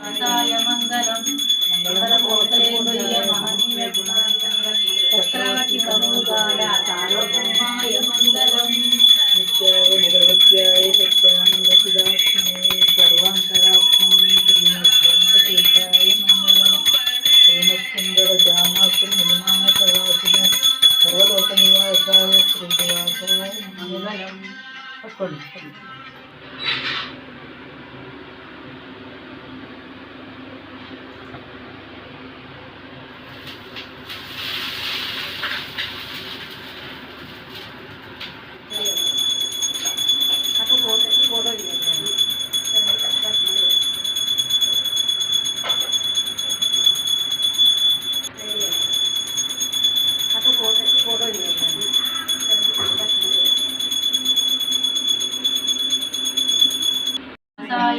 மங்களம் மங்களகோட்டேந்திரிய மகனீய குணாந்தங்க சக்கரவர்த்தி கமுகால சார்வபூமாய மங்களம் நித்யாய நிரவத்யாய சத்யானந்த சுதாத்மனே சர்வாந்தராத்மனே ஸ்ரீமத்வந்ததேஜாய மங்களம் ஸ்ரீமத்சுந்தர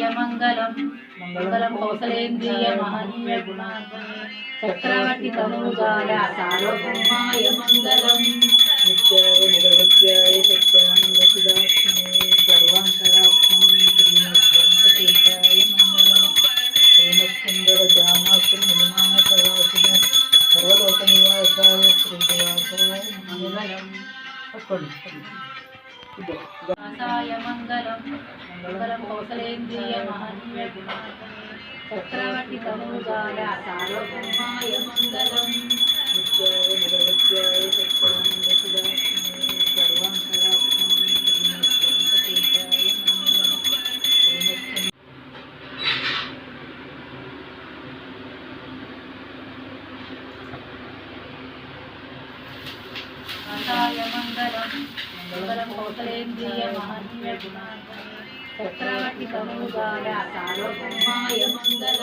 మంగళం మంగళం కౌసలేంద్రియ మహనీయ గుణాత్మనే చక్రవర్తి తనూజాల సార్వభౌమాయ మంగళం నిత్యాయ నిరవధ్యాయ సత్యానందసిదాత్మనే సర్వాంతరాత్మం శ్రీమద్వంతకేశాయ మంగళం శ్రీమత్సుందర జామాసు నిర్మాణకవాసిన సర్వలోక నివాసాయ శ్రీనివాసాయ మంగళం పట్టుకోండి ఇదో వ్యాసాయ మంగళం మంగళం కౌసలేంద్రియ మహనీయ చక్రవర్తి తనూజాల సార్వభౌమాయ మంగళం. వ్యాసాయ మంగళం. మంగళం కౌసలేంద్రియ మహనీయ గుణాత్మనే చక్రవర్తి తనూజాల సార్వభౌమాయ మంగళం.